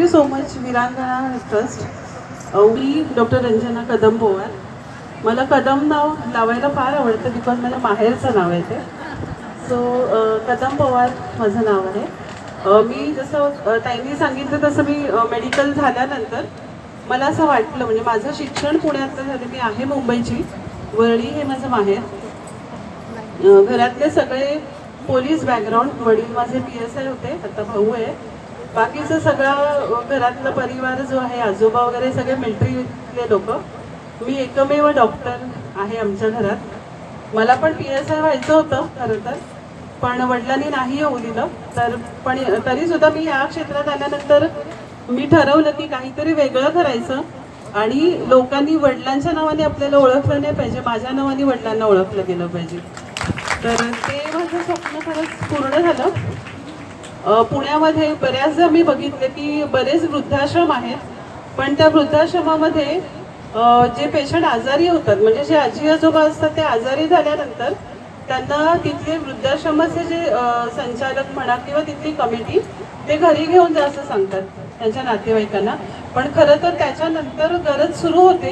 Thank you so much Virangana trust me doctor Ranjana Kadam Powar मला कदम नाव लावायला फार आवडतं बिकॉज माझ्या माहेरचं नाव आहे ते. सो कदम पवार माझं नाव आहे. अ, मी जसं अ, ताईंनी सांगितलं तसं मी मेडिकल झाल्यानंतर मला असं वाटलं म्हणजे माझं शिक्षण पुण्यातलं झालं मी आहे मुंबईची. वरळी हे माझं माहेर. घरातले सगळे पोलीस बॅकग्राऊंड वडील माझे पी एस आय होते आता भाऊ आहे. बाकीचं सगळा घरातला परिवार जो आहे आजोबा वगैरे सगळे मिलिटरीतले लोक. मी एकमेव डॉक्टर आहे आमच्या घरात. मला पण पी एस आय व्हायचं होतं खरं तर. पण वडिलांनी नाही येऊ दिलं. तर पण तरी सुद्धा मी या क्षेत्रात आल्यानंतर मी ठरवलं की काहीतरी वेगळं करायचं. आणि लोकांनी वडिलांच्या नावाने आपल्याला ओळखलं नाही पाहिजे. माझ्या नावाने वडिलांना ओळखलं गेलं पाहिजे. तर ते माझं स्वप्न खरंच पूर्ण झालं. पुण्यामध्ये बऱ्याचदा मी बघितले की बरेच वृद्धाश्रम आहेत. पण त्या वृद्धाश्रमामध्ये जे पेशंट आजारी होतात म्हणजे जे आजी आजोबा असतात ते आजारी झाल्यानंतर त्यांना तिथले वृद्धाश्रमाचे जे संचालक म्हणा किंवा तिथली कमिटी ते घरी घेऊन जा असं सांगतात त्यांच्या नातेवाईकांना. पण खरं तर त्याच्यानंतर गरज सुरू होते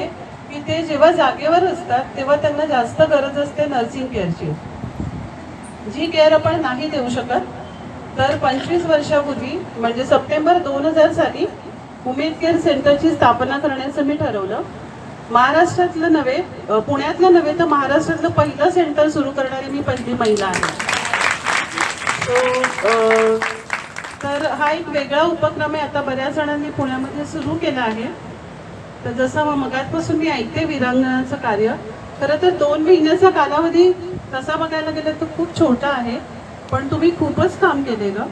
की ते जेव्हा जागेवर असतात तेव्हा त्यांना जास्त गरज असते नर्सिंग केअरची जी केअर आपण नाही देऊ शकत तर पंचवीस वर्षापूर्वी म्हणजे सप्टेंबर दोन हजार साली उमेद केअर सेंटरची स्थापना करण्याचं मी ठरवलं. महाराष्ट्रातलं नव्हे पुण्यातलं नव्हे तर महाराष्ट्रातलं पहिलं सेंटर सुरू करणारी मी पहिली महिला आहे. तर हा एक वेगळा उपक्रम आहे. आता बऱ्याच जणांनी पुण्यामध्ये सुरू केला आहे. तर जसं मग मगातपासून मी ऐकते विरांगणाचं कार्य खरं तर दोन महिन्याचा कालावधी तसा बघायला गेलं तर खूप छोटा आहे. पण तुम्ही खूपच काम केले ग.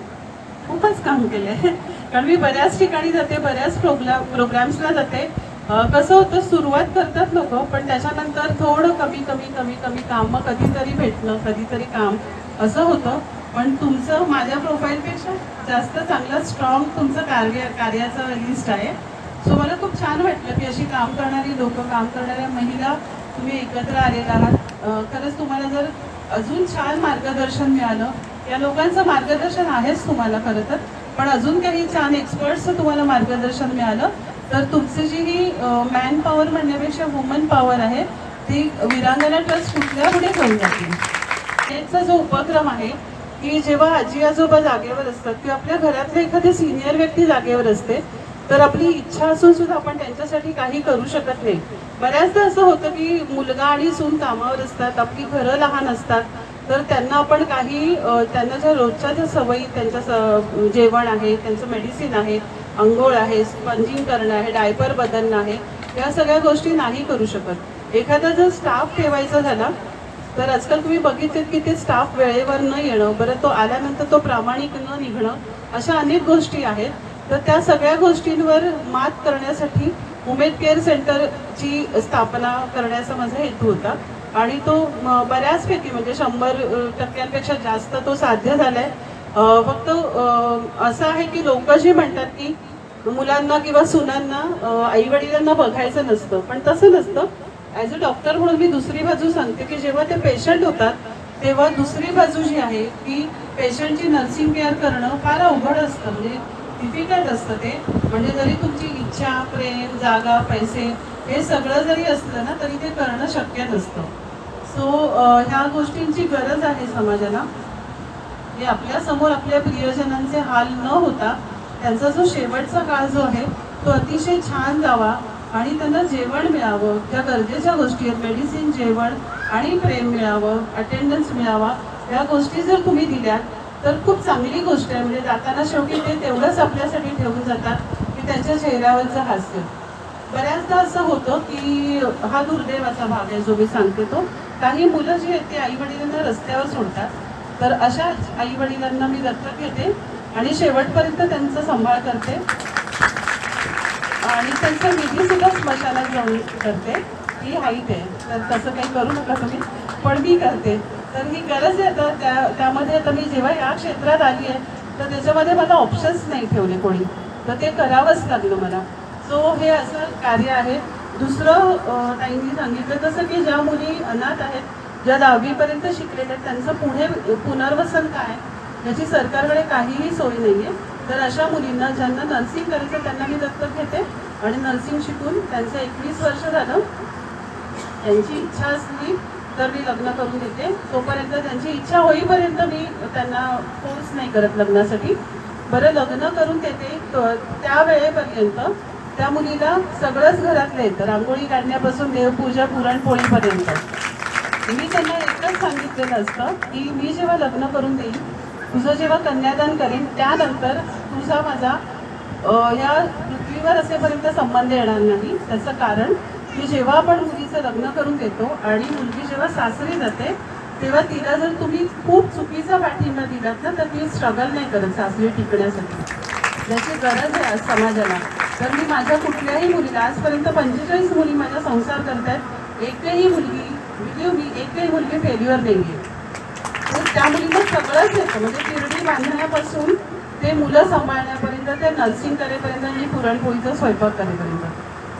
खूपच काम केले. कारण मी बऱ्याच ठिकाणी जाते बऱ्याच प्रोग्राम प्रोग्राम्सला जाते. कसं होतं सुरुवात करतात लोक पण त्याच्यानंतर थोडं कमी कमी कमी कमी काम मग कधीतरी भेटणं कधीतरी काम असं होतं. पण तुमचं माझ्या प्रोफाईलपेक्षा जास्त चांगलं स्ट्रॉंग तुमचं कार्य कार्याचं लिस्ट आहे. सो मला खूप छान वाटलं की अशी काम करणारी लोक काम करणाऱ्या महिला तुम्ही एकत्र आलेला आहात. खरंच तुम्हाला जर अजून छान मार्गदर्शन मिळालं या लोकांचं मार्गदर्शन आहेच तुम्हाला खरं तर. पण अजून काही छान एक्सपर्ट्सचं तुम्हाला मार्गदर्शन मिळालं. तर तुमची जी ही मॅन पॉवर म्हणण्यापेक्षा वुमन पॉवर आहे ती विरांगणा ट्रस्ट कुठल्या पुढे घेऊन जातील? त्याचा जो उपक्रम आहे की जेव्हा आजी आजोबा जागेवर असतात किंवा आपल्या घरातले एखादी सिनियर व्यक्ती जागेवर असते तर आपली इच्छा असून सुद्धा आपण त्यांच्यासाठी काही करू शकत नाही. बऱ्याचदा असं होतं की मुलगा आणि सून कामावर असतात आपली घरं लहान असतात तर त्यांना आपण काही त्यांना ज्या रोजच्या ज्या सवयी त्यांच्या स- जेवण आहे त्यांचं मेडिसिन आहे अंघोळ आहे स्पंजिंग करणं आहे डायपर बदलणं आहे या सगळ्या गोष्टी नाही करू शकत. एखादा जर स्टाफ ठेवायचा झाला तर आजकाल तुम्ही बघितलेत की ते स्टाफ वेळेवर न येणं बरं तो आल्यानंतर तो प्रामाणिक न निघणं अशा अनेक गोष्टी आहेत. तर त्या सगळ्या गोष्टींवर मात करण्यासाठी उमेद केअर सेंटरची स्थापना करण्याचा माझा हेतू होता. आणि तो बऱ्याचपैकी म्हणजे शंभर टक्क्यांपेक्षा जास्त तो साध्य झालाय. फक्त असं आहे की लोक जे म्हणतात की मुलांना किंवा सुनांना आई वडिलांना बघायचं नसतं. पण तसं नसतं. ॲज अ डॉक्टर म्हणून मी दुसरी बाजू सांगते की जेव्हा ते पेशंट होतात तेव्हा दुसरी बाजू जी आहे की पेशंटची नर्सिंग केअर करणं फार अवघड असतं. म्हणजे डिफिकल्ट असतं ते. म्हणजे जरी तुमची इच्छा प्रेम जागा पैसे हे सगळं जरी असलं ना तरी ते करणं शक्य नसतं सो ह्या गोष्टींची गरज आहे समाजाला. हे आपल्यासमोर आपल्या प्रियजनांचे हाल न होता त्यांचा जो शेवटचा काळ जो आहे तो अतिशय छान जावा आणि त्यांना जेवण मिळावं. त्या गरजेच्या गोष्टी आहेत. मेडिसिन जेवण आणि प्रेम मिळावं अटेंडन्स मिळावा. या गोष्टी जर तुम्ही दिल्यात तर खूप चांगली गोष्ट आहे. म्हणजे जाताना शेवटी ते तेवढंच आपल्यासाठी ठेवून जातात की त्यांच्या चेहऱ्यावरचं हास्य. बऱ्याचदा असं होतं की हा दुर्दैवाचा भाग आहे जो मी सांगते. तो काही मुलं जी आहेत ती आई वडिलांना रस्त्यावर सोडतात. तर अशा आई वडिलांना मी दत्तक घेते आणि शेवटपर्यंत त्यांचा सांभाळ करते. आणि त्यांचा निधी सुद्धा स्मशानात जाऊन करते. ही हाईट आहे. तर तसं काही करू नका तुम्ही. पण मी करते. तर ही गरज आहे. तर त्या त्यामध्ये आता मी जेव्हा या क्षेत्रात आली आहे तर त्याच्यामध्ये मला ऑप्शन्स नाही ठेवले कोणी. तर ते करावंच लागलं मला. सो हे असं कार्य आहे. दुसरं ताईंनी सांगितलं तसं की ज्या मुली अनाथ आहेत ज्या दहावीपर्यंत शिकलेल्या आहेत त्यांचं पुढे पुनर्वसन काय? याची सरकारकडे काहीही सोय नाही आहे तर अशा मुलींना ज्यांना नर्सिंग करायचं त्यांना मी दत्तक घेते आणि नर्सिंग शिकून त्यांचं एकवीस वर्ष झालं. त्यांची इच्छा असली तर मी लग्न करून देते. तोपर्यंत त्यांची इच्छा होईपर्यंत मी त्यांना फोर्स नाही करत लग्नासाठी. बरं लग्न करून देते. त्यावेळेपर्यंत त्या वेळेपर्यंत त्या मुलीला सगळंच घरातलं येतं. रांगोळी काढण्यापासून देवपूजा पुरणपोळीपर्यंत मी त्यांना एकच सांगितलेलं असतं की मी जेव्हा लग्न करून देईन तुझं जेव्हा कन्यादान करेन त्यानंतर तुझा माझा या पृथ्वीवर असेपर्यंत संबंध येणार नाही. त्याचं कारण की जेव्हा आपण मुलीचं लग्न करून देतो आणि मुलगी जेव्हा सासरी जाते तेव्हा तिला जर तुम्ही खूप चुकीचा पाठिंबा दिलात ना तर ती स्ट्रगल नाही करत सासरी टिकण्यासाठी. ज्याची गरज आहे आज समाजाला. तर मी माझ्या कुठल्याही मुलीला आजपर्यंत पंचेचाळीस मुली माझा संसार करतायत. एकही मुलगी व्हिडिओ मी एकही मुलगी फेल्युअर नाही आहे तर त्या मुलीला सगळंच येतं. म्हणजे तिरडी बांधण्यापासून ते मुलं सांभाळण्यापर्यंत ते नर्सिंग करेपर्यंत आणि पुरणपोळीचा स्वयंपाक करेपर्यंत.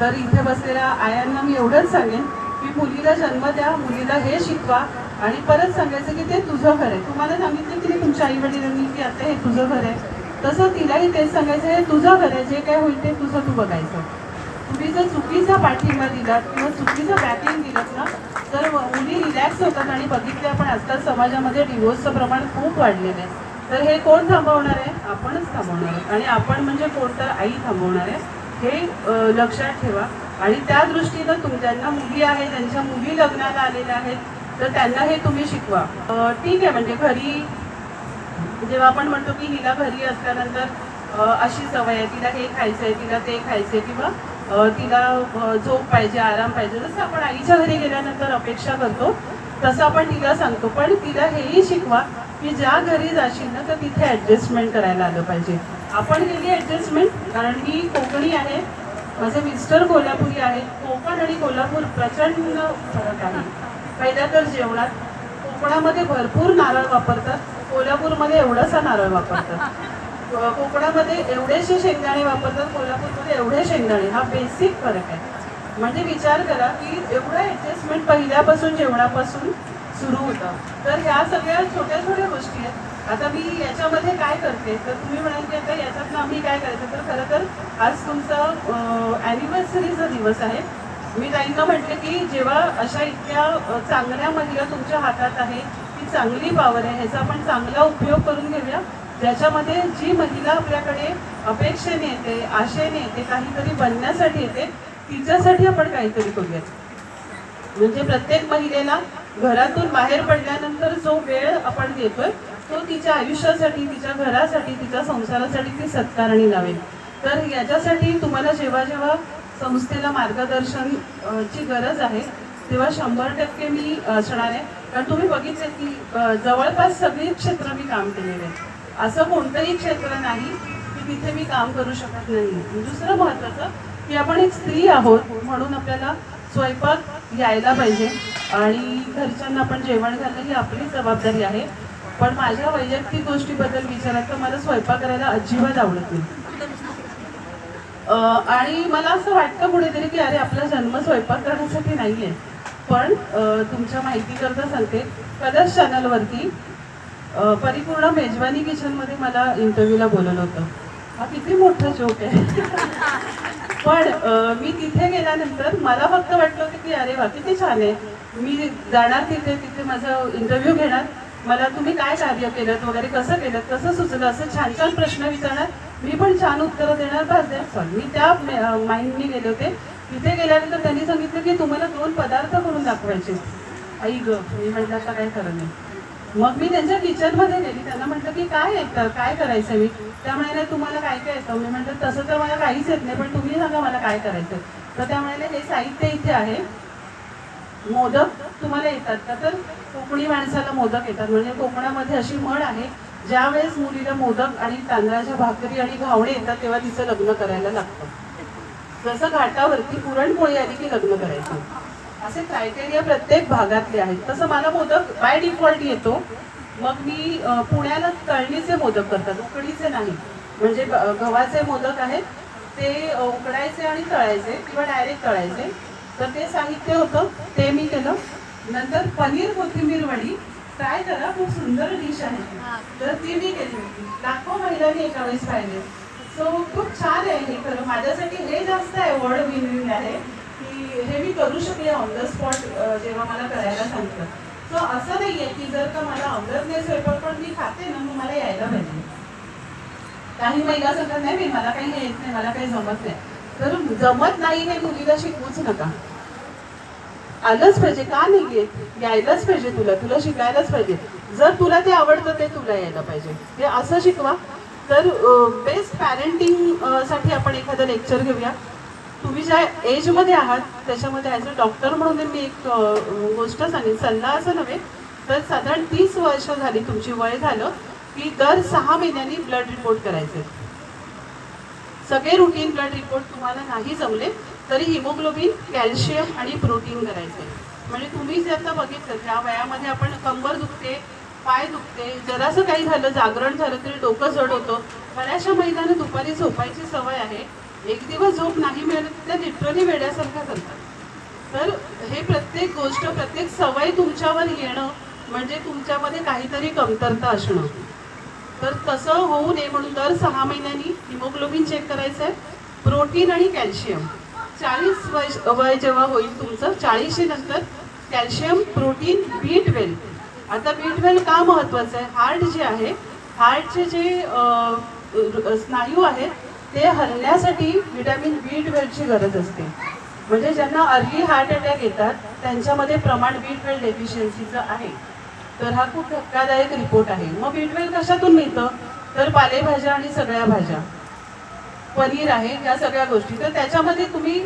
तर इथे बसलेल्या आयांना मी एवढंच सांगेन की मुलीला जन्म द्या मुलीला हे शिकवा आणि परत सांगायचं की ते तुझं घर आहे. तुम्हाला सांगितलं की तुमच्या आई वडिलांनी की आता हे तुझं घर आहे? तसं तिलाही तेच सांगायचं हे तुझं घर आहे जे काय होईल ते तुझं तू बघायचं. तुम्ही जर चुकीचा पाठिंबा दिलात किंवा चुकीचं बॅकिंग दिलं ना तर मुली रिलॅक्स होतात आणि बघितले आपण आजकाल समाजामध्ये डिवोर्सचं प्रमाण खूप वाढलेलं आहे. तर हे कोण थांबवणार आहे? आपणच थांबवणार आहे. आणि आपण म्हणजे कोण तर आई थांबवणार आहे हे लक्षात ठेवा. आणि त्या दृष्टीनं तुम ज्यांना मुली आहे ज्यांच्या मुली लग्नाला आलेल्या आहेत तर त्यांना हे तुम्ही शिकवा. ठीक आहे म्हणजे घरी जेव्हा आपण म्हणतो की हिला घरी असल्यानंतर अशी सवय आहे तिला हे खायचं आहे तिला ते खायचं आहे किंवा तिला झोप पाहिजे आराम पाहिजे जसं आपण आईच्या घरी गेल्यानंतर अपेक्षा करतो तसं आपण तिला सांगतो. पण तिला हेही शिकवा की ज्या घरी जाशील ना तर तिथे ॲडजस्टमेंट करायला आलं पाहिजे. आपण केली ॲडजस्टमेंट कारण मी कोकणी आहे माझे मिस्टर कोल्हापुरी आहेत कोकण आणि कोल्हापूर प्रचंड फरक आहे. पहिल्या तर जेवणात कोकणामध्ये भरपूर नारळ वापरतात कोल्हापूरमध्ये एवढासा नारळ वापरतात. कोकणामध्ये एवढेसे शेंगदाणे वापरतात कोल्हापूरमध्ये एवढे शेंगदाणे. हा बेसिक फरक आहे. म्हणजे विचार करा की एवढं ॲडजस्टमेंट पहिल्यापासून जेवणापासून सुरू होतं. तर ह्या सगळ्या छोट्या छोट्या गोष्टी आहेत. आता मी याच्यामध्ये काय करते? तर तुम्ही म्हणाल की आता याच्यातनं आम्ही काय करायचं? तर खरं तर आज तुमचा ॲनिव्हर्सरीचा दिवस आहे. मी ताईंना म्हटलं की जेव्हा अशा इतक्या चांगल्या महिला तुमच्या हातात आहे ती चांगली पावर आहे. ह्याचा आपण चांगला उपयोग करून घेऊया. ज्याच्यामध्ये जी महिला आपल्याकडे अपेक्षेने येते आशेने येते काहीतरी बनण्यासाठी येते तिच्यासाठी आपण काहीतरी करूयात. म्हणजे प्रत्येक महिलेला घरातून बाहेर पडल्यानंतर जो वेळ आपण देतोय तो तिच्या आयुष्यासाठी तिच्या घरासाठी तिच्या संसारासाठी ती सत्कारणी लावेल. तर याच्यासाठी तुम्हाला जेव्हा जेव्हा संस्थेला मार्गदर्शन ची गरज आहे तेव्हा शंभर टक्के मी असणार आहे. कारण तुम्ही बघितलं की जवळपास सगळी क्षेत्र मी काम केलेले आहे. असं कोणतंही क्षेत्र नाही की तिथे मी काम करू शकत नाही. दुसरं महत्त्वाचं की आपण एक स्त्री आहोत म्हणून आपल्याला स्वयंपाक यायला पाहिजे आणि घरच्यांना आपण जेवण घालणं ही आपली जबाबदारी आहे. पण माझ्या वैयक्तिक गोष्टीबद्दल विचारात तर मला स्वयंपाक करायला अजिबात आवडत नाही. अं, आणि मला असं वाटतं कुठेतरी की अरे आपला जन्म स्वयंपाक करण्यासाठी नाही आहे पण तुमच्या माहितीकरता सांगते. कदाच चॅनलवरती परिपूर्ण मेजवानी किचनमध्ये मला इंटरव्ह्यूला बोलवलं होतं. हा किती मोठा जोक आहे. पण मी तिथे गेल्यानंतर मला फक्त वाटलं होतं की अरे वा किती छान आहे. मी जाणार तिथे तिथे माझं इंटरव्ह्यू घेणार. मला तुम्ही काय कार्य केलं वगैरे कसं केलं कसं सुचलं असं छान छान प्रश्न विचारणार. मी पण छान उत्तरं देणार बस द्या मी त्या माइंडनी गेले होते. तिथे गेल्यानंतर त्यांनी सांगितलं की तुम्हाला दोन पदार्थ करून दाखवायचे. आई ग मी म्हटलं आता काय खरं नाही. मग मी त्यांच्या किचनमध्ये गेली. त्यांना म्हटलं की काय येतं काय करायचं मी त्या म्हणाले तुम्हाला काय काय येतं? मी म्हटलं तसं तर मला काहीच येत नाही पण तुम्ही सांगा मला काय करायचं तर त्या म्हणाले हे साहित्य इथे आहे. मोदक तुम्हाला येतात का? तर कोकणी माणसाला मोदक येतात. म्हणजे कोकणामध्ये अशी म्हण आहे ज्यावेळेस मुलीला मोदक आणि तांदळाच्या भाकरी आणि घावणे येतात तेव्हा तिचं लग्न करायला लागतं. जसं घाटावरती पुरणपोळी आली की लग्न करायचं. असे क्रायटेरिया प्रत्येक भागातले आहेत. तसं मला मोदक बाय डिफॉल्ट येतो. मग मी पुण्याला तळणीचे मोदक करतात. उकडीचे नाही. म्हणजे गव्हाचे मोदक आहेत. ते उकडायचे आणि तळायचे किंवा डायरेक्ट तळायचे. तर ते साहित्य होतं. ते मी केलं. नंतर पनीर कोथिंबीर वडी. ट्राय करा खूप सुंदर डिश आहे. तर ती मी केली होती. लाखो महिलांनी एका वेळेस पाहिले. सो खूप छान आहे हे खरं. माझ्यासाठी हे जास्त अवॉर्ड विनिंग आहे की हे मी करू शकले ऑन द स्पॉट जेव्हा मला करायला सांगितलं सो असं नाही आहे की जर का मला आवडत नाही स्वयंपाक पण मी खाते ना मग मला यायला पाहिजे. काही महिला सांगतात नाही मी मला काही येत नाही मला काही जमत नाही. तर जमत नाही हे मुलीला शिकवूच नका. आलंच पाहिजे का नाही येत यायलाच पाहिजे तुला तुला शिकायलाच पाहिजे. जर तुला ते आवडतं ते तुला यायला पाहिजे. हे असं शिकवा. तर बेस्ट पॅरेंटिंगसाठी आपण एखादं लेक्चर घेऊया. तुम्ही ज्या एजमध्ये आहात त्याच्यामध्ये ॲज अ डॉक्टर म्हणून मी एक गोष्ट सांगेन. सल्ला असं नव्हे तर साधारण तीस वर्ष झाली तुमची वय झालं की दर सहा महिन्यांनी ब्लड रिपोर्ट करायचे सगळे रुटीन ब्लड रिपोर्ट तुम्हाला नाही जमले तरी हिमोग्लोबिन कॅल्शियम आणि प्रोटीन करायचे म्हणजे तुम्ही जे आता बघितलं त्या वयामध्ये आपण कंबर दुखते पाय दुखते. जरासं काही झालं जागरण झालं तरी डोकं जड होतं. बऱ्याचशा महिलांना दुपारी झोपायची सवय आहे. एक दिवस झोप नाही मिळत त्या लिटरली वेड्यासारख्या करतात तर हे प्रत्येक गोष्ट प्रत्येक सवय तुमच्यावर येणं म्हणजे तुमच्यामध्ये काहीतरी कमतरता असणं. तर तसं होऊ नये म्हणून दर सहा महिन्यांनी हिमोग्लोबिन चेक करायचं आहे. प्रोटीन आणि कॅल्शियम. चाळीस वय वय जेव्हा होईल तुमचं चाळीसशे नंतर कॅल्शियम प्रोटीन बी ट्वेल्व. आता बीट वेल का महत्वाचं आहे? हार्ट जे आहे हार्टचे जे स्नायू आहेत ते हलण्यासाठी विटॅमिन बी ट्वेल्वची गरज असते. म्हणजे ज्यांना अर्ली हार्ट अटॅक येतात त्यांच्यामध्ये प्रमाण बी ट्वेल्व डेफिशियन्सीचं आहे. तर हा खूप धक्कादायक रिपोर्ट आहे. मग बी ट्वेल्व कशातून मिळतं? तर पालेभाज्या आणि सगळ्या भाज्या. पनीर आहे या सगळ्या गोष्टी. तर त्याच्यामध्ये तुम्ही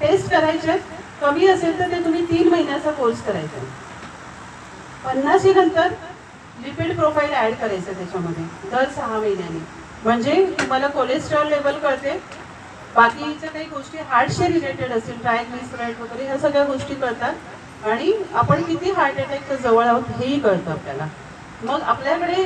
टेस्ट करायचे कमी असेल तर ते तुम्ही तीन महिन्याचा कोर्स करायचा आहे. पन्नाशी नंतर लिपिड प्रोफाईल ऍड करायचं त्याच्यामध्ये दर सहा महिन्यांनी. म्हणजे तुम्हाला कोलेस्ट्रॉल लेवल कळते. बाकीच्या काही गोष्टी हार्टशी रिलेटेड असतील ट्रायग्लिसराईड वगैरे ह्या सगळ्या गोष्टी कळतात. आणि आपण किती हार्ट अटॅकच्या जवळ आहोत हेही कळतं आपल्याला. मग आपल्याकडे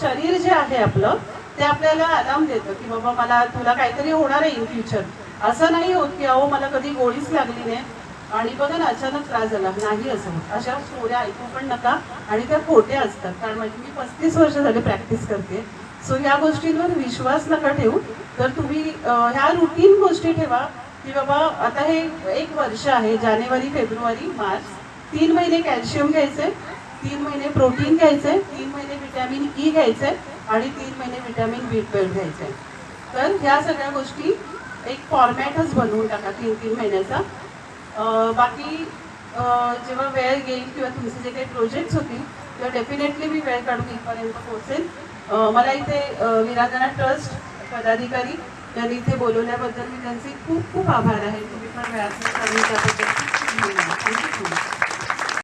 शरीर जे आहे आपलं ते आपल्याला आराम देतं की बाबा मला तुला काहीतरी होणार आहे इन फ्युचर असं नाही होत की अहो मला कधी गोळीच लागली नाही. आणि बघा ना अचानक त्रास झाला. नाही असं अशा स्टोऱ्या ऐकू पण नका. आणि त्या खोट्या असतात. कारण म्हणजे मी पस्तीस वर्ष झाले प्रॅक्टिस करते. सो ह्या गोष्टींवर विश्वास नका ठेवू. तर तुम्ही ह्या रुटीन गोष्टी ठेवा की बाबा आता हे एक वर्ष आहे जानेवारी फेब्रुवारी मार्च. तीन महिने कॅल्शियम घ्यायचे तीन महिने प्रोटीन घ्यायचे तीन महिने विटॅमिन ई घ्यायचे आणि तीन महिने विटॅमिन बी ट्वेल्व घ्यायचे तर ह्या सगळ्या गोष्टी एक फॉर्मॅटच बनवून टाका तीन तीन महिन्याचा. बाकी जेव्हा वेळ येईल किंवा तुमचे जे काही प्रोजेक्ट्स होतील तेव्हा डेफिनेटली मी वेळ काढून इथपर्यंत पोहोचेल मला इथे विराजना ट्रस्ट पदाधिकारी यांनी इथे बोलवल्याबद्दल मी त्यांचे खूप खूप आभार आहे. तुम्ही पण वेळात त्याबद्दल